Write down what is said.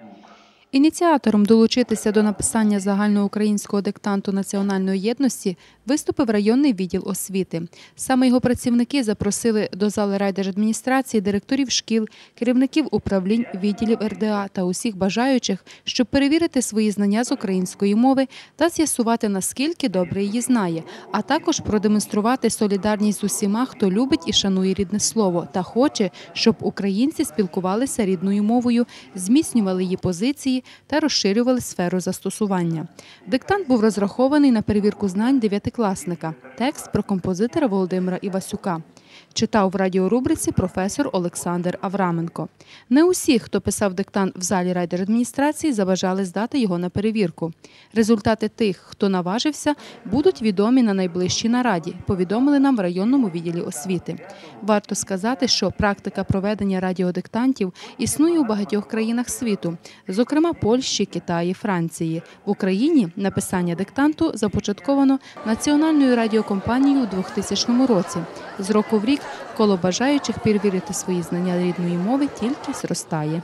Bóg. Ініціатором долучитися до написання загальноукраїнського диктанту національної єдності виступив районний відділ освіти. Саме його працівники запросили до зали райдержадміністрації директорів шкіл, керівників управлінь, відділів РДА та усіх бажаючих, щоб перевірити свої знання з української мови та з'ясувати, наскільки добре її знає, а також продемонструвати солідарність з усіма, хто любить і шанує рідне слово та хоче, щоб українці спілкувалися рідною мовою, зміцнювали її позиції та розширювали сферу застосування. Диктант був розрахований на перевірку знань дев'ятикласника. Текст про композитора Володимира Івасюка. Читав в радіорубриці професор Олександр Авраменко. Не усі, хто писав диктант в залі райдержадміністрації, забажали здати його на перевірку. Результати тих, хто наважився, будуть відомі на найближчій нараді, повідомили нам в районному відділі освіти. Варто сказати, що практика проведення радіодиктантів існує у багатьох країнах світу, зокрема Польщі, Китаї, Франції. В Україні написання диктанту започатковано національною радіокомпанією у 2000 році. З року в рік коло бажаючих перевірити свої знання рідної мови тільки зростає.